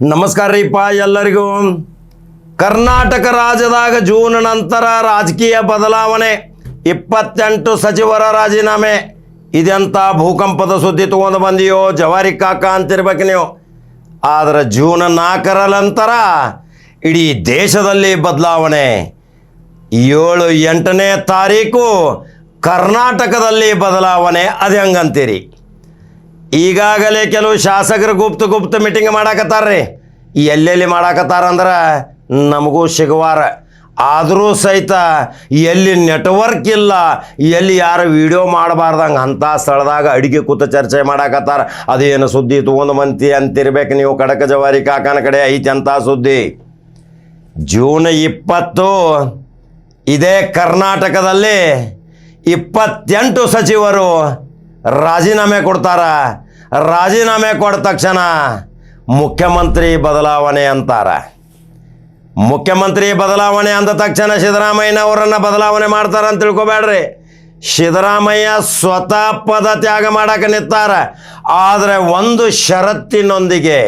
ನಮಸ್ಕಾರ ರೀಪ್ಪ ಎಲ್ಲರಿಗೂ. ಕರ್ನಾಟಕ ರಾಜ್ಯದಾಗ ಜೂನ್ ನಂತರ ರಾಜಕೀಯ ಬದಲಾವಣೆ, ಇಪ್ಪತ್ತೆಂಟು ಸಚಿವರ ರಾಜೀನಾಮೆ. ಇದೆಂತ ಭೂಕಂಪದ ಸುದ್ದಿ ತಗೊಂಡು ಬಂದಿಯೋ, ಜವಾರಿ ಕಾಕ ಅಂತಿರ್ಬೇಕು ನೀವು. ಆದರೆ ಜೂನ್ ನಾಲ್ಕರ ನಂತರ ಇಡೀ ದೇಶದಲ್ಲಿ ಬದಲಾವಣೆ. ಏಳು ಎಂಟನೇ ತಾರೀಕು ಕರ್ನಾಟಕದಲ್ಲಿ ಬದಲಾವಣೆ. ಅದು ಹೆಂಗಂತೀರಿ? ಈಗಾಗಲೇ ಕೆಲವು ಶಾಸಕರು ಗುಪ್ತ ಗುಪ್ತ ಮೀಟಿಂಗ್ ಮಾಡಾಕತ್ತಾರ್ರಿ. ಎಲ್ಲೆಲ್ಲಿ ಮಾಡಾಕತ್ತಾರ ಅಂದ್ರೆ ನಮಗೂ ಸಿಗುವಾರ ಆದರೂ ಸಹಿತ ಎಲ್ಲಿ ನೆಟ್ವರ್ಕ್ ಇಲ್ಲ, ಎಲ್ಲಿ ಯಾರು ವಿಡಿಯೋ ಮಾಡಬಾರ್ದಂಗೆ ಅಂಥ ಸ್ಥಳದಾಗ ಅಡುಗೆ ಕೂತ ಚರ್ಚೆ ಮಾಡಾಕತ್ತಾರ. ಅದೇನು ಸುದ್ದಿ ತೊಗೊಂಡು ಬಂತಿ ಅಂತಿರ್ಬೇಕು ನೀವು ಕಡಕ ಜವಾರಿ ಕಾಕನ ಕಡೆ ಐತಿ ಅಂತ ಸುದ್ದಿ. ಜೂನ್ ಇಪ್ಪತ್ತು ಇದೇ ಕರ್ನಾಟಕದಲ್ಲಿ ಇಪ್ಪತ್ತೆಂಟು ಸಚಿವರು ರಾಜೀನಾಮೆ ಕೊಡ್ತಾರ. ರಾಜೀನಾಮೆ ಕೊಟ್ಟ ತಕ್ಷಣ ಮುಖ್ಯಮಂತ್ರಿ ಬದಲಾವಣೆ ಅಂತಾರ. ಮುಖ್ಯಮಂತ್ರಿ ಬದಲಾವಣೆ ಅಂದ ತಕ್ಷಣ ಸಿದ್ದರಾಮಯ್ಯನವರನ್ನು ಬದಲಾವಣೆ ಮಾಡ್ತಾರ ಅಂತ ತಿಳ್ಕೊಬೇಡ್ರಿ ಸಿದ್ದರಾಮಯ್ಯ ಸ್ವತಃ ಪದ ತ್ಯಾಗ ಮಾಡಕ್ಕೆ ನಿಂತಾರ. ಆದರೆ ಒಂದು ಷರತ್ತಿನೊಂದಿಗೆ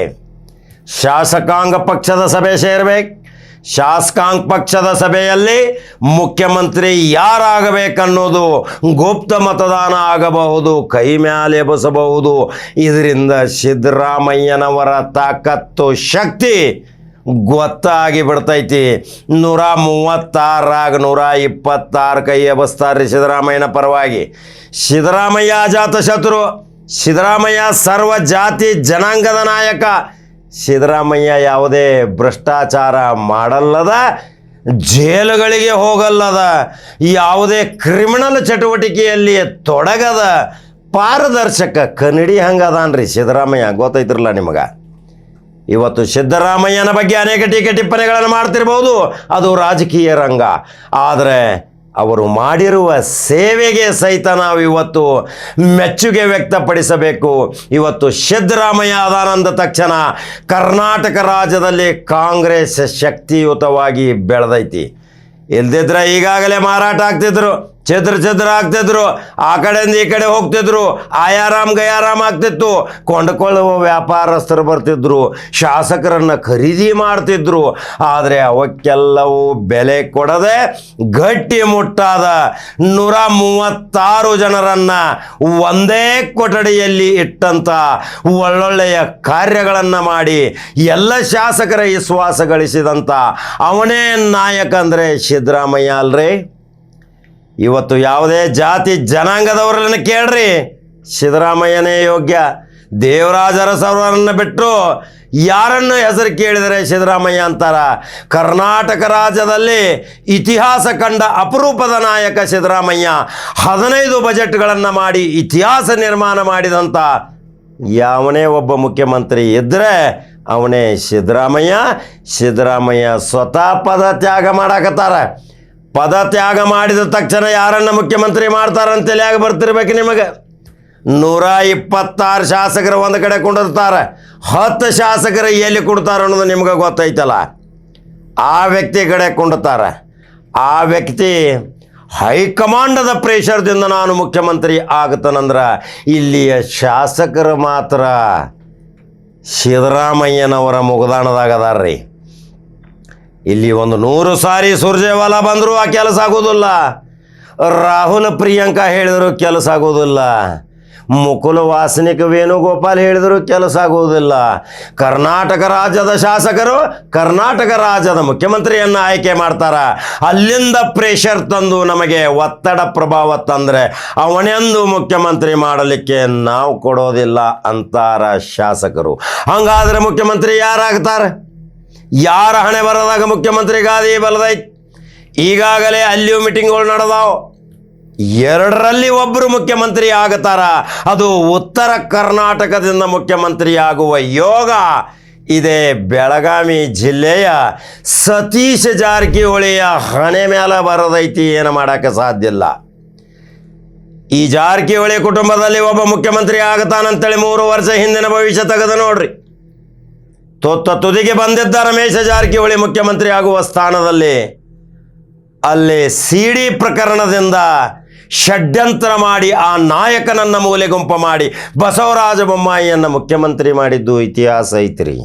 ಶಾಸಕಾಂಗ ಪಕ್ಷದ ಸಭೆ ಸೇರ್ಬೇಕು ಶಾಸಕಾಂಗ ಪಕ್ಷದ ಸಭೆಯಲ್ಲಿ ಮುಖ್ಯಮಂತ್ರಿ ಯಾರಾಗಬೇಕನ್ನೋದು ಗುಪ್ತ ಮತದಾನ ಆಗಬಹುದು, ಕೈ ಮ್ಯಾಲೆ ಬಸಬಹುದು ಇದರಿಂದ ಸಿದ್ದರಾಮಯ್ಯನವರ ತಾಕತ್ತು, ಶಕ್ತಿ ಗೊತ್ತಾಗಿ ಬಿಡ್ತೈತಿ. ನೂರ ಮೂವತ್ತಾರಾಗ ನೂರ ಇಪ್ಪತ್ತಾರು ಕೈ ಎಬಸ್ತಾರೆ ಸಿದ್ದರಾಮಯ್ಯನ ಪರವಾಗಿ. ಸಿದ್ದರಾಮಯ್ಯ ಅಜಾತ ಶತ್ರು ಸಿದ್ದರಾಮಯ್ಯ ಸರ್ವ ಜಾತಿ ಜನಾಂಗದ ನಾಯಕ ಸಿದ್ದರಾಮಯ್ಯ ಯಾವುದೇ ಭ್ರಷ್ಟಾಚಾರ ಮಾಡಲ್ಲದ, ಜೇಲುಗಳಿಗೆ ಹೋಗಲ್ಲದ, ಯಾವುದೇ ಕ್ರಿಮಿನಲ್ ಚಟುವಟಿಕೆಯಲ್ಲಿ ತೊಡಗದ ಪಾರದರ್ಶಕ ಕನ್ನಡಿ ಹಂಗದಾನ್ರಿ ಸಿದ್ದರಾಮಯ್ಯ. ಗೊತ್ತೈತ್ರಲ್ಲ ನಿಮಗೆ? ಇವತ್ತು ಸಿದ್ದರಾಮಯ್ಯನ ಬಗ್ಗೆ ಅನೇಕ ಟೀಕೆ ಟಿಪ್ಪಣಿಗಳನ್ನು ಮಾಡ್ತಿರ್ಬೋದು. ಅದು ರಾಜಕೀಯ ರಂಗ. ಆದರೆ ಅವರು ಮಾಡಿರುವ ಸೇವೆಗೆ ಸಹಿತ ನಾವು ಇವತ್ತು ಮೆಚ್ಚುಗೆ ವ್ಯಕ್ತಪಡಿಸಬೇಕು. ಇವತ್ತು ಸಿದ್ದರಾಮಯ್ಯ ಆದಾನಂದ ತಕ್ಷಣ ಕರ್ನಾಟಕ ರಾಜ್ಯದಲ್ಲಿ ಕಾಂಗ್ರೆಸ್ ಶಕ್ತಿಯುತವಾಗಿ ಬೆಳೆದೈತಿ. ಇಲ್ದಿದ್ರೆ ಈಗಾಗಲೇ ಮಾರಾಟ ಆಗ್ತಿದ್ರು. ಛದ್ರ ಚದ್ರ ಆಗ್ತಿದ್ರು. ಆ ಕಡೆಯಿಂದ ಈ ಕಡೆ ಹೋಗ್ತಿದ್ರು. ಆಯಾರಾಮ್ ಗಯಾರಾಮ್ ಆಗ್ತಿತ್ತು. ಕೊಂಡ್ಕೊಳ್ಳುವ ವ್ಯಾಪಾರಸ್ಥರು ಬರ್ತಿದ್ರು. ಶಾಸಕರನ್ನು ಖರೀದಿ ಮಾಡ್ತಿದ್ರು. ಆದರೆ ಅವಕ್ಕೆಲ್ಲವೂ ಬೆಲೆ ಕೊಡದೆ ಗಟ್ಟಿ ಮುಟ್ಟಾದ ನೂರ ಮೂವತ್ತಾರು ಜನರನ್ನು ಒಂದೇ ಕೊಠಡಿಯಲ್ಲಿ ಇಟ್ಟಂತ ಒಳ್ಳೊಳ್ಳೆಯ ಕಾರ್ಯಗಳನ್ನು ಮಾಡಿ ಎಲ್ಲ ಶಾಸಕರ ವಿಶ್ವಾಸ ಗಳಿಸಿದಂಥ ಅವನೇ ನಾಯಕ ಅಂದರೆ ಸಿದ್ದರಾಮಯ್ಯ ಅಲ್ರಿ? ಇವತ್ತು ಯಾವುದೇ ಜಾತಿ ಜನಾಂಗದವರನ್ನ ಕೇಳ್ರಿ. ಸಿದ್ದರಾಮಯ್ಯನೇ ಯೋಗ್ಯ. ದೇವರಾಜರ ಅರಸರವರನ್ನು ಬಿಟ್ಟರು ಯಾರನ್ನು ಹೆಸರು ಕೇಳಿದರೆ ಸಿದ್ದರಾಮಯ್ಯ ಅಂತಾರ? ಕರ್ನಾಟಕ ರಾಜ್ಯದಲ್ಲಿ ಇತಿಹಾಸ ಕಂಡ ಅಪರೂಪದ ನಾಯಕ ಸಿದ್ದರಾಮಯ್ಯ ಹದಿನೈದು ಬಜೆಟ್ಗಳನ್ನು ಮಾಡಿ ಇತಿಹಾಸ ನಿರ್ಮಾಣ ಮಾಡಿದಂಥ ಯಾವನೇ ಒಬ್ಬ ಮುಖ್ಯಮಂತ್ರಿ ಇದ್ದರೆ ಅವನೇ ಸಿದ್ದರಾಮಯ್ಯ. ಸಿದ್ದರಾಮಯ್ಯ ಸ್ವತಃ ಪದ ತ್ಯಾಗ ಮಾಡಾಕತ್ತಾರ. ಪದ ತ್ಯಾಗ ಮಾಡಿದ ತಕ್ಷಣ ಯಾರನ್ನ ಮುಖ್ಯಮಂತ್ರಿ ಮಾಡ್ತಾರಂತ ತಲೆಯಾಗ ಬರ್ತಿರ್ಬೇಕು ನಿಮಗೆ? ನೂರ ಇಪ್ಪತ್ತಾರು ಶಾಸಕರು ಒಂದು ಕಡೆ ಕುಂಡಿರ್ತಾರೆ. ಹತ್ತು ಶಾಸಕರು ಎಲ್ಲಿ ಕೊಡ್ತಾರೆ ಅನ್ನೋದು ನಿಮ್ಗೆ ಗೊತ್ತೈತಲ್ಲ? ಆ ವ್ಯಕ್ತಿ ಕಡೆ ಕುಂಡುತ್ತಾರೆ ಆ ವ್ಯಕ್ತಿ ಹೈಕಮಾಂಡದ ಪ್ರೆಷರ್ದಿಂದ ನಾನು ಮುಖ್ಯಮಂತ್ರಿ ಆಗ್ತಾನಂದ್ರೆ ಇಲ್ಲಿಯ ಶಾಸಕರು ಮಾತ್ರ ಸಿದ್ದರಾಮಯ್ಯನವರ ಮುಗದಾಣದಾಗ ಅದಾರ್ರಿ ಇಲ್ಲಿ ಒಂದು ನೂರು ಸಾರಿ ಸುರ್ಜೇವಾಲ ಬಂದರೂ ಆ ಕೆಲಸ ಆಗೋದಿಲ್ಲ. ರಾಹುಲ್ ಪ್ರಿಯಾಂಕಾ ಹೇಳಿದ್ರು ಕೆಲಸ ಆಗೋದಿಲ್ಲ. ಮುಕುಲ ವಾಸನಿಕ ವೇಣುಗೋಪಾಲ್ ಹೇಳಿದ್ರು ಕೆಲಸ ಆಗುವುದಿಲ್ಲ ಕರ್ನಾಟಕ ರಾಜ್ಯದ ಶಾಸಕರು ಕರ್ನಾಟಕ ರಾಜ್ಯದ ಮುಖ್ಯಮಂತ್ರಿಯನ್ನು ಆಯ್ಕೆ ಮಾಡ್ತಾರ. ಅಲ್ಲಿಂದ ಪ್ರೆಷರ್ ತಂದು ನಮಗೆ ಒತ್ತಡ ಪ್ರಭಾವ ತಂದರೆ ಅವನೆಂದು ಮುಖ್ಯಮಂತ್ರಿ ಮಾಡಲಿಕ್ಕೆ ನಾವು ಕೊಡೋದಿಲ್ಲ ಅಂತಾರ ಶಾಸಕರು. ಹಂಗಾದ್ರೆ ಮುಖ್ಯಮಂತ್ರಿ ಯಾರಾಗ್ತಾರೆ? ಯಾರ ಹಣೆ ಬರದಾಗ ಮುಖ್ಯಮಂತ್ರಿ ಗಾದಿ ಬಲದೈತ್ ಈಗಾಗಲೇ ಅಲ್ಲಿಯೂ ಮೀಟಿಂಗ್ಗಳು ನಡೆದಾವು. ಎರಡರಲ್ಲಿ ಒಬ್ಬರು ಮುಖ್ಯಮಂತ್ರಿ ಆಗುತ್ತಾರ ಅದು ಉತ್ತರ ಕರ್ನಾಟಕದಿಂದ ಮುಖ್ಯಮಂತ್ರಿ ಆಗುವ ಯೋಗ. ಇದೇ ಬೆಳಗಾವಿ ಜಿಲ್ಲೆಯ ಸತೀಶ ಜಾರಕಿಹೊಳಿಯ ಹಣೆ ಮೇಲೆ ಬರದೈತಿ, ಏನು ಮಾಡೋಕ್ಕೆ ಸಾಧ್ಯ ಇಲ್ಲ. ಈ ಜಾರಕಿಹೊಳಿ ಕುಟುಂಬದಲ್ಲಿ ಒಬ್ಬ ಮುಖ್ಯಮಂತ್ರಿ ಆಗುತ್ತಾನಂತೇಳಿ ಮೂರು ವರ್ಷ ಹಿಂದಿನ ಭವಿಷ್ಯ ತೆಗೆದು ನೋಡ್ರಿ. ತೊತ್ತ ತುದಿಗೆ ಬಂದಿದ್ದ ರಮೇಶ ಜಾರಕಿಹೊಳಿ ಮುಖ್ಯಮಂತ್ರಿ ಆಗುವ ಸ್ಥಾನದಲ್ಲಿ ಅಲ್ಲಿ ಸಿ ಡಿ ಪ್ರಕರಣದಿಂದ ಷಡ್ಯಂತ್ರ ಮಾಡಿ ಆ ನಾಯಕನನ್ನ ಮೂಲೆಗುಂಪ ಮಾಡಿ ಬಸವರಾಜ ಬೊಮ್ಮಾಯಿಯನ್ನು ಮುಖ್ಯಮಂತ್ರಿ ಮಾಡಿದ್ದು ಇತಿಹಾಸ ಐತ್ರಿ.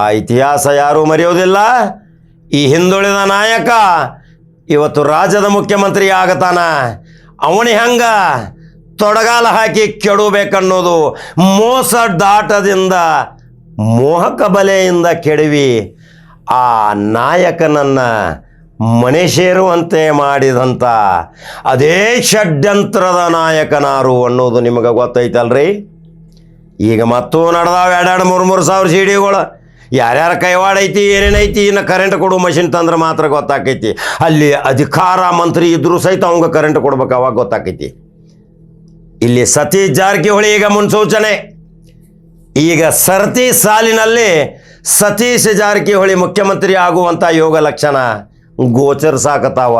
ಆ ಇತಿಹಾಸ ಯಾರೂ ಮರೆಯೋದಿಲ್ಲ ಈ ಹಿಂದುಳಿದ ನಾಯಕ ಇವತ್ತು ರಾಜ್ಯದ ಮುಖ್ಯಮಂತ್ರಿ ಆಗತಾನ. ಅವನಿ ಹಂಗ ತೊಡಗಾಲ ಹಾಕಿ ಕೆಡಬೇಕನ್ನೋದು ಮೋಸ ದಾಟದಿಂದ ಮೋಹಕ ಬಲೆಯಿಂದ ಕೆಡವಿ ಆ ನಾಯಕನನ್ನು ಮನೆ ಸೇರುವಂತೆ ಮಾಡಿದಂಥ ಅದೇ ಷಡ್ಯಂತ್ರದ ನಾಯಕನಾರು ಅನ್ನೋದು ನಿಮಗೆ ಗೊತ್ತೈತಲ್ರಿ? ಈಗ ಮತ್ತೂ ನಡೆದಾವ ಎರಡೆರಡು ಮೂರು ಮೂರು ಸಾವಿರ ಸಿಡಿಗಳು. ಯಾರ್ಯಾರ ಕೈವಾಡ ಐತಿ ಏನೇನೈತಿ ಇನ್ನು ಕರೆಂಟ್ ಕೊಡು ಮಷಿನ್ ತಂದ್ರೆ ಮಾತ್ರ ಗೊತ್ತಾಕೈತಿ. ಅಲ್ಲಿ ಅಧಿಕಾರ ಮಂತ್ರಿ ಇದ್ರೂ ಸಹಿತ ಅವಂಗೆ ಕರೆಂಟ್ ಕೊಡ್ಬೇಕು, ಅವಾಗ ಗೊತ್ತಾಕೈತಿ. ಇಲ್ಲಿ ಸತೀಶ್ ಜಾರಕಿಹೊಳಿ ಈಗ ಮುನ್ಸೂಚನೆ. ಈಗ ಸರತಿ ಸಾಲಿನಲ್ಲಿ ಸತೀಶ್ ಜಾರಕಿಹೊಳಿ ಮುಖ್ಯಮಂತ್ರಿ ಆಗುವಂಥ ಯೋಗ ಲಕ್ಷಣ ಗೋಚರಿಸಾಕತಾವ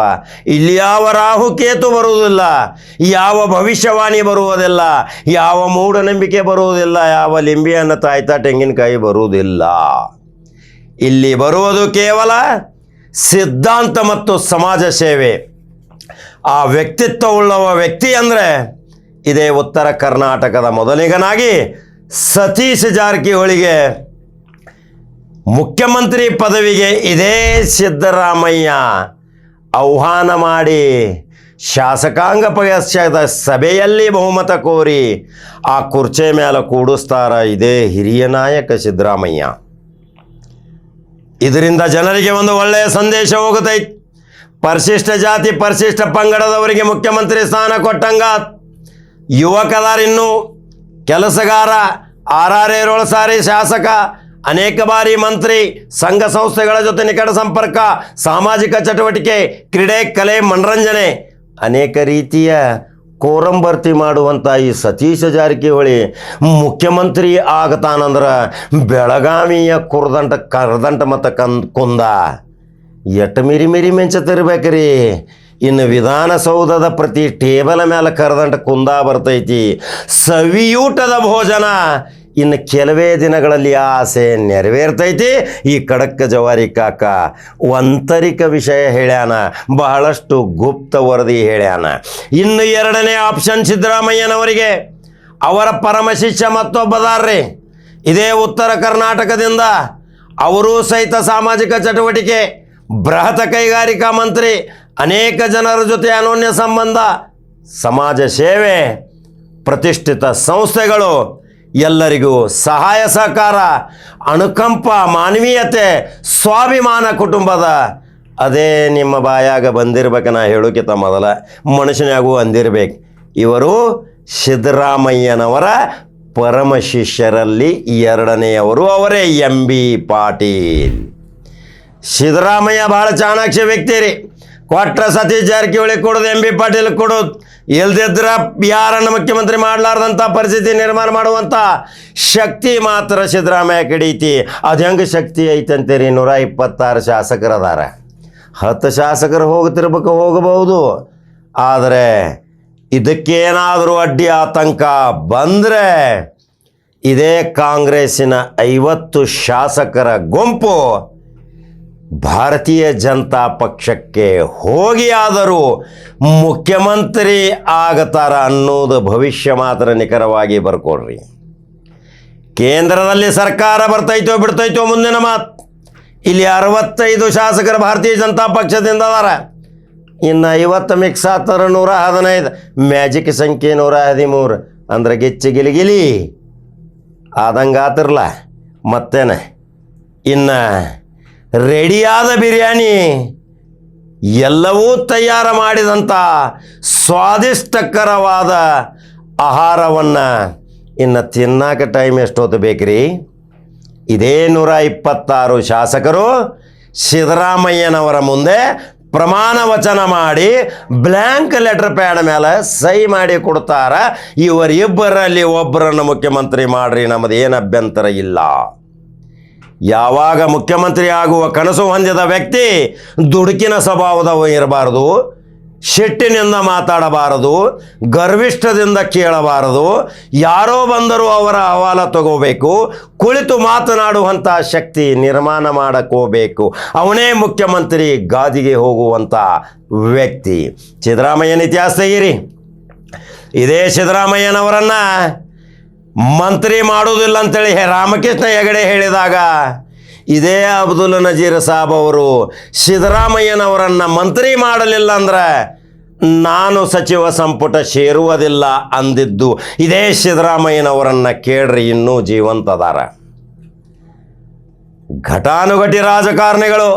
ಇಲ್ಲಿ ಯಾವ ರಾಹುಕೇತು ಬರುವುದಿಲ್ಲ, ಯಾವ ಭವಿಷ್ಯವಾಣಿ ಬರುವುದಿಲ್ಲ, ಯಾವ ಮೂಢನಂಬಿಕೆ ಬರುವುದಿಲ್ಲ, ಯಾವ ಲಿಂಬೆಯನ್ನು ತಾಯ್ತಾ ತೆಂಗಿನಕಾಯಿ ಬರುವುದಿಲ್ಲ. ಇಲ್ಲಿ ಬರುವುದು ಕೇವಲ ಸಿದ್ಧಾಂತ ಮತ್ತು ಸಮಾಜ ಸೇವೆ. ಆ ವ್ಯಕ್ತಿತ್ವವುಳ್ಳವ ವ್ಯಕ್ತಿ ಅಂದರೆ ಇದೇ ಉತ್ತರ ಕರ್ನಾಟಕದ ಮೊದಲಿಗನಾಗಿ ಸತೀಶ್ ಜಾರಕಿಹೊಳಿಗೆ ಮುಖ್ಯಮಂತ್ರಿ ಪದವಿಗೆ ಇದೇ ಸಿದ್ದರಾಮಯ್ಯ. ಆಹ್ವಾನ ಮಾಡಿ ಶಾಸಕಾಂಗ ಪಕ್ಷದ ಸಭೆಯಲ್ಲಿ ಬಹುಮತ ಕೋರಿ ಆ ಕುರ್ಚೆ ಮೇಲೆ ಕೂಡಿಸ್ತಾರ ಇದೇ ಹಿರಿಯ ನಾಯಕ ಸಿದ್ದರಾಮಯ್ಯ. ಇದರಿಂದ ಜನರಿಗೆ ಒಂದು ಒಳ್ಳೆಯ ಸಂದೇಶ ಹೋಗುತ್ತೈತೆ ಪರಿಶಿಷ್ಟ ಜಾತಿ, ಪರಿಶಿಷ್ಟ ಪಂಗಡದವರಿಗೆ ಮುಖ್ಯಮಂತ್ರಿ ಸ್ಥಾನ ಕೊಟ್ಟಂಗ. ಯುವಕದಾರ ಇನ್ನು ಕೆಲಸಗಾರ, ಆರ್ ಆರ್ ಸಾರಿ ಶಾಸಕ, ಅನೇಕ ಬಾರಿ ಮಂತ್ರಿ, ಸಂಘ ಸಂಸ್ಥೆಗಳ ಜೊತೆ ನಿಕಟ ಸಂಪರ್ಕ, ಸಾಮಾಜಿಕ ಚಟುವಟಿಕೆ, ಕ್ರೀಡೆ, ಕಲೆ, ಮನರಂಜನೆ, ಅನೇಕ ರೀತಿಯ ಕೋರಂ ಭರ್ತಿ ಮಾಡುವಂಥ ಈ ಸತೀಶ ಜಾರಕಿಹೊಳಿ ಮುಖ್ಯಮಂತ್ರಿ ಆಗತಾನಂದ್ರೆ ಬೆಳಗಾವಿಯ ಕುರ್ದಂಟ, ಕರ್ದಂಟ ಮತ್ತು ಕಂದ್, ಕುಂದ. ಎಟ್ಟು ಮಿರಿ ಮಿರಿ ಮಿಂಚತಿರ್ಬೇಕ್ರಿ ಇನ್ನು ವಿಧಾನಸೌಧದ ಪ್ರತಿ ಟೇಬಲ್ ಮೇಲೆ ಕರೆದಂಟ ಕುಂದ ಬರ್ತೈತಿ. ಸವಿಯೂಟದ ಭೋಜನ ಇನ್ನು ಕೆಲವೇ ದಿನಗಳಲ್ಲಿ ಆಸೆ ನೆರವೇರ್ತೈತಿ. ಈ ಖಡಕ್ಕ ಜವಾರಿ ಕಾಕ ವಂತರಿಕ ವಿಷಯ ಹೇಳ್ಯಾನ, ಬಹಳಷ್ಟು ಗುಪ್ತ ವರದಿ ಹೇಳ್ಯಾನ. ಇನ್ನು ಎರಡನೇ ಆಪ್ಷನ್ ಸಿದ್ದರಾಮಯ್ಯನವರಿಗೆ, ಅವರ ಪರಮ ಶಿಷ್ಯ ಮತ್ತೊಬ್ಬದಾರ್ರಿ. ಇದೇ ಉತ್ತರ ಕರ್ನಾಟಕದಿಂದ ಅವರೂ ಸಹಿತ ಸಾಮಾಜಿಕ ಚಟುವಟಿಕೆ, ಬೃಹತ್ ಕೈಗಾರಿಕಾ ಮಂತ್ರಿ ಅನೇಕ ಜನರ ಜೊತೆ ಅನೋನ್ಯ ಸಂಬಂಧ, ಸಮಾಜ ಸೇವೆ, ಪ್ರತಿಷ್ಠಿತ ಸಂಸ್ಥೆಗಳು, ಎಲ್ಲರಿಗೂ ಸಹಾಯ ಸಹಕಾರ, ಅನುಕಂಪ, ಮಾನವೀಯತೆ, ಸ್ವಾಭಿಮಾನ ಕುಟುಂಬದ, ಅದೇ ನಿಮ್ಮ ಬಾಯಾಗ ಬಂದಿರ್ಬೇಕು ನಾ ಹೇಳೋಕ್ಕಿಂತ ಮೊದಲ ಮನುಷ್ಯನಾಗೂ ಅಂದಿರ್ಬೇಕು. ಇವರು ಸಿದ್ದರಾಮಯ್ಯನವರ ಪರಮ ಶಿಷ್ಯರಲ್ಲಿ ಎರಡನೆಯವರು ಅವರೇ ಎಂ ಬಿ ಪಾಟೀಲ್. ಸಿದ್ದರಾಮಯ್ಯ ಭಾಳ ಚಾಣಾಕ್ಷ ವ್ಯಕ್ತಿ ರೀ ಕೊಟ್ರ ಸತೀಶ್ ಜಾರಕಿಹೊಳಿ ಕೊಡೋದು ಎಂ ಬಿ ಪಾಟೀಲ್ ಕೊಡೋದು. ಇಲ್ದಿದ್ರ ಯಾರನ್ನು ಮುಖ್ಯಮಂತ್ರಿ ಮಾಡಲಾರ್ದಂಥ ಪರಿಸ್ಥಿತಿ ನಿರ್ಮಾಣ ಮಾಡುವಂಥ ಶಕ್ತಿ ಮಾತ್ರ ಸಿದ್ದರಾಮಯ್ಯ ಕಡೀತಿ. ಅದು ಹೆಂಗೆ ಶಕ್ತಿ ಐತಂತೀರಿ ನೂರ ಇಪ್ಪತ್ತಾರು ಶಾಸಕರದಾರ. ಹತ್ತು ಶಾಸಕರು ಹೋಗ್ತಿರ್ಬೇಕು ಹೋಗಬಹುದು. ಆದರೆ ಇದಕ್ಕೇನಾದರೂ ಅಡ್ಡಿ ಆತಂಕ ಬಂದರೆ ಇದೇ ಕಾಂಗ್ರೆಸ್ಸಿನ ಐವತ್ತು ಶಾಸಕರ ಗುಂಪು ಭಾರತೀಯ ಜನತಾ ಪಕ್ಷಕ್ಕೆ ಹೋಗಿ ಆದರೂ ಮುಖ್ಯಮಂತ್ರಿ ಆಗತಾರ ಅನ್ನೋದು ಭವಿಷ್ಯ ಮಾತ್ರ ನಿಖರವಾಗಿ ಬರ್ಕೊಡ್ರಿ. ಕೇಂದ್ರದಲ್ಲಿ ಸರ್ಕಾರ ಬರ್ತೈತೋ ಬಿಡ್ತೈತೋ ಮುಂದಿನ ಮಾತು. ಇಲ್ಲಿ ಅರವತ್ತೈದು ಶಾಸಕರು ಭಾರತೀಯ ಜನತಾ ಪಕ್ಷದಿಂದ ಅದಾರ. ಇನ್ನು ಐವತ್ತು ಮಿಕ್ಸ್ ಆತರ ನೂರ ಹದಿನೈದು. ಮ್ಯಾಜಿಕ್ ಸಂಖ್ಯೆ ನೂರ ಹದಿಮೂರು. ಅಂದ್ರೆ ಗಿಚ್ಚಿ ಗಿಲಿಗಿಲಿ ಆದಂಗೆ ಆತಿರ್ಲ ಮತ್ತೇನೆ. ಇನ್ನು ರೆಡಿಯಾದ ಬಿರಿಯಾನಿ. ಎಲ್ಲವೂ ತಯಾರು ಮಾಡಿದಂಥ ಸ್ವಾದಿಷ್ಟಕರವಾದ ಆಹಾರವನ್ನು ಇನ್ನು ತಿನ್ನಾಕ ಟೈಮ್ ಎಷ್ಟೊತ್ತು ಬೇಕ್ರಿ? ಇದೇ ನೂರ ಇಪ್ಪತ್ತಾರು ಶಾಸಕರು ಸಿದ್ದರಾಮಯ್ಯನವರ ಮುಂದೆ ಪ್ರಮಾಣ ವಚನ ಮಾಡಿ ಬ್ಲ್ಯಾಂಕ್ ಲೆಟರ್ ಪ್ಯಾಡ್ ಮೇಲೆ ಸಹಿ ಮಾಡಿ ಕೊಡ್ತಾರ. ಇವರಿಬ್ಬರಲ್ಲಿ ಒಬ್ಬರನ್ನು ಮುಖ್ಯಮಂತ್ರಿ ಮಾಡ್ರಿ ನಮ್ಮದು ಏನು ಅಭ್ಯಂತರ ಇಲ್ಲ. ಯಾವಾಗ ಮುಖ್ಯಮಂತ್ರಿ ಆಗುವ ಕನಸು ಹೊಂದಿದ ವ್ಯಕ್ತಿ ದುಡುಕಿನ ಸ್ವಭಾವದವ ಇರಬಾರದು, ಶೆಟ್ಟಿನಿಂದ ಮಾತಾಡಬಾರದು, ಗರ್ವಿಷ್ಠದಿಂದ ಕೇಳಬಾರದು, ಯಾರೋ ಬಂದರೂ ಅವರ ಅಹವಾಲ ತಗೋಬೇಕು, ಕುಳಿತು ಮಾತನಾಡುವಂಥ ಶಕ್ತಿ ನಿರ್ಮಾಣ ಮಾಡಕೋಬೇಕು. ಅವನೇ ಮುಖ್ಯಮಂತ್ರಿ ಗಾದಿಗೆ ಹೋಗುವಂಥ ವ್ಯಕ್ತಿ. ಸಿದ್ದರಾಮಯ್ಯನ ಇತಿಹಾಸ ತೆಗೀರಿ. ಇದೇ ಸಿದ್ದರಾಮಯ್ಯನವರನ್ನ ಮಂತ್ರಿ ಮಾಡುವುದಿಲ್ಲ ಅಂತೇಳಿ ರಾಮಕೃಷ್ಣ ಹೆಗಡೆ ಹೇಳಿದಾಗ, ಇದೇ ಅಬ್ದುಲ್ ನಜೀರ್ ಸಾಬ್ ಅವರು ಸಿದ್ದರಾಮಯ್ಯನವರನ್ನು ಮಂತ್ರಿ ಮಾಡಲಿಲ್ಲ ಅಂದ್ರೆ ನಾನು ಸಚಿವ ಸಂಪುಟ ಸೇರುವುದಿಲ್ಲ ಅಂದಿದ್ದು. ಇದೇ ಸಿದ್ದರಾಮಯ್ಯನವರನ್ನು ಕೇಳ್ರಿ, ಇನ್ನೂ ಜೀವಂತದಾರ. ಘಟಾನುಘಟಿ ರಾಜಕಾರಣಿಗಳು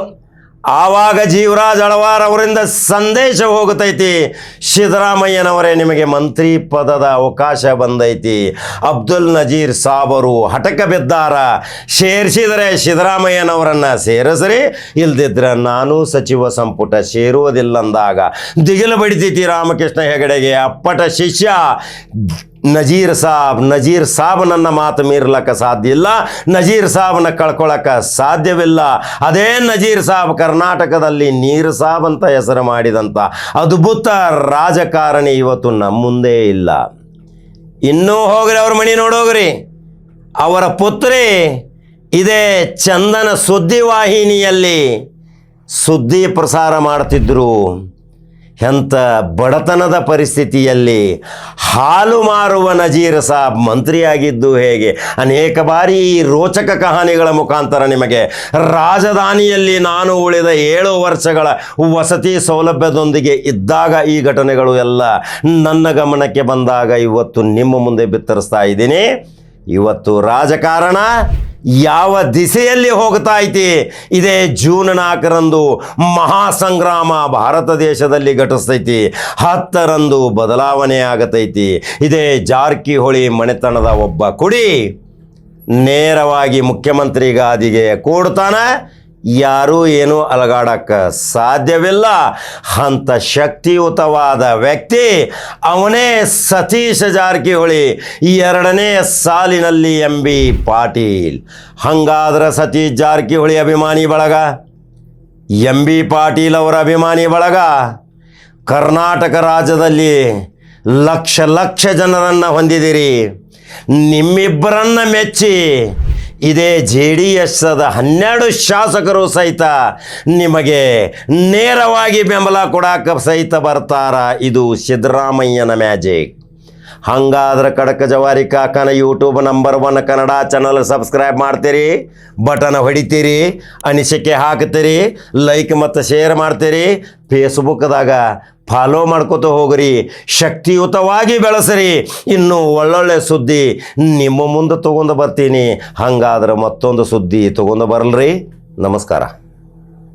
ಆವಾಗ ಜೀವರಾಜ್ ಅಳವಾರ್ ಅವರಿಂದ ಸಂದೇಶ ಹೋಗುತ್ತೈತಿ ಸಿದ್ದರಾಮಯ್ಯನವರೇ ನಿಮಗೆ ಮಂತ್ರಿ ಪದದ ಅವಕಾಶ ಬಂದೈತಿ. ಅಬ್ದುಲ್ ನಜೀರ್ ಸಾಬರು ಹಟಕ ಬಿದ್ದಾರ. ಸೇರಿಸಿದರೆ ಸಿದ್ದರಾಮಯ್ಯನವರನ್ನು ಸೇರಿಸ್ರಿ. ಇಲ್ದಿದ್ರೆ ನಾನು ಸಚಿವ ಸಂಪುಟ ಸೇರುವುದಿಲ್ಲ ಅಂದಾಗ ದಿಗಿಲು ಬಡಿತೈತಿ ರಾಮಕೃಷ್ಣ ಹೆಗಡೆಗೆ ಅಪ್ಪಟ ಶಿಷ್ಯ. ನಜೀರ್ ಸಾಬ್ ನಜೀರ್ ಸಾಬ್ ನನ್ನ ಮಾತು ಮೀರ್ಲಕ್ಕ ಸಾಧ್ಯ ಇಲ್ಲ, ನಜೀರ್ ಸಾಬ್ನ ಕಳ್ಕೊಳಕ್ಕೆ ಸಾಧ್ಯವಿಲ್ಲ. ಅದೇ ನಜೀರ್ ಸಾಬ್ ಕರ್ನಾಟಕದಲ್ಲಿ ನೀರ್ ಸಾಬ್ ಅಂತ ಹೆಸರು ಮಾಡಿದಂಥ ಅದ್ಭುತ ರಾಜಕಾರಣಿ ಇವತ್ತು ನಮ್ಮ ಮುಂದೆ ಇಲ್ಲ. ಇನ್ನೂ ಹೋಗ್ರಿ ಅವ್ರ ಮಣಿ ನೋಡೋಗ್ರಿ ಅವರ ಪುತ್ರಿ ಇದೇ ಚಂದನ ಸುದ್ದಿವಾಹಿನಿಯಲ್ಲಿ ಸುದ್ದಿ ಪ್ರಸಾರ ಮಾಡ್ತಿದ್ರು. ಎಂಥ ಬಡತನದ ಪರಿಸ್ಥಿತಿಯಲ್ಲಿ ಹಾಲು ಮಾರುವ ನಜೀರ್ ಸಾಬ್ ಮಂತ್ರಿಯಾಗಿದ್ದು ಹೇಗೆ? ಅನೇಕ ಬಾರಿ ರೋಚಕ ಕಹಾನಿಗಳ ಮುಖಾಂತರ ನಿಮಗೆ ರಾಜಧಾನಿಯಲ್ಲಿ ನಾನು ಉಳಿದ ಏಳು ವರ್ಷಗಳ ವಸತಿ ಸೌಲಭ್ಯದೊಂದಿಗೆ ಇದ್ದಾಗ ಈ ಘಟನೆಗಳು ಎಲ್ಲ ನನ್ನ ಗಮನಕ್ಕೆ ಬಂದಾಗ ಇವತ್ತು ನಿಮ್ಮ ಮುಂದೆ ಬಿತ್ತರಿಸ್ತಾ ಇದ್ದೀನಿ. ಇವತ್ತು ರಾಜಕಾರಣ ಯಾವ ದಿಸೆಯಲ್ಲಿ ಹೋಗ್ತಾ ಐತಿ? ಇದೇ ಜೂನ್ ನಾಲ್ಕರಂದು ಮಹಾಸಂಗ್ರಾಮ ಭಾರತ ದೇಶದಲ್ಲಿ ಘಟಿಸ್ತೈತಿ. ಹತ್ತರಂದು ಬದಲಾವಣೆ ಆಗತೈತಿ. ಇದೇ ಜಾರಕಿಹೊಳಿ ಮನೆತನದ ಒಬ್ಬ ಕುಡಿ ನೇರವಾಗಿ ಮುಖ್ಯಮಂತ್ರಿ ಗಾದಿಗೆ ಕೂಡ್ತಾನೆ ಯಾರೂ ಏನೂ ಅಲಗಾಡಕ್ಕೆ ಸಾಧ್ಯವಿಲ್ಲ. ಅಂಥ ಶಕ್ತಿಯುತವಾದ ವ್ಯಕ್ತಿ ಅವನೇ ಸತೀಶ ಜಾರಕಿಹೊಳಿ. ಎರಡನೇ ಸಾಲಿನಲ್ಲಿ ಎಂ ಬಿ ಪಾಟೀಲ್. ಹಂಗಾದ್ರೆ ಸತೀಶ್ ಜಾರಕಿಹೊಳಿ ಅಭಿಮಾನಿ ಬಳಗ? ಎಂ ಬಿ ಪಾಟೀಲ್ ಅವರ ಅಭಿಮಾನಿ ಬಳಗ? ಕರ್ನಾಟಕ ರಾಜ್ಯದಲ್ಲಿ ಲಕ್ಷ ಲಕ್ಷ ಜನರನ್ನು ಹೊಂದಿದಿರಿ ನಿಮ್ಮಿಬ್ಬರನ್ನ ಮೆಚ್ಚಿ ಇದೇ ಜೆ ಡಿ ಎಸ್ದ ಹನ್ನೆರಡು ಶಾಸಕರು ಸಹಿತ ನಿಮಗೆ ನೇರವಾಗಿ ಬೆಂಬಲ ಕೊಡಾಕ ಸಹಿತ ಬರ್ತಾರ ಇದು ಸಿದ್ದರಾಮಯ್ಯನ ಮ್ಯಾಜಿಕ್. ಹಂಗಾದ್ರೆ ಕಡಕ ಜವಾರಿ ಕಾಕನ YouTube number one Kannada channel subscribe ಮಾಡ್ತೀರಿ, ಬಟನ್ ಹೊಡಿತೀರಿ, ಅನಿಸಿಕೆ ಹಾಕ್ತೀರಿ ಲೈಕ್ ಮತ್ತು ಶೇರ್ ಮಾಡ್ತೀರಿ ಫೇಸ್ಬುಕ್ದಾಗ ಫಾಲೋ ಮಾಡ್ಕೋತ ಹೋಗ್ರಿ, ಶಕ್ತಿಯುತವಾಗಿ ಬೆಳೆಸ್ರಿ, ಇನ್ನು ಒಳ್ಳೊಳ್ಳೆ ಸುದ್ದಿ ನಿಮ್ಮ ಮುಂದೆ ತೊಗೊಂಡು ಬರ್ತೀನಿ, ಹಂಗಾದ್ರೆ ಮತ್ತೊಂದು ಸುದ್ದಿ ತೊಗೊಂಡು ಬರಲ್ರಿ, ನಮಸ್ಕಾರ.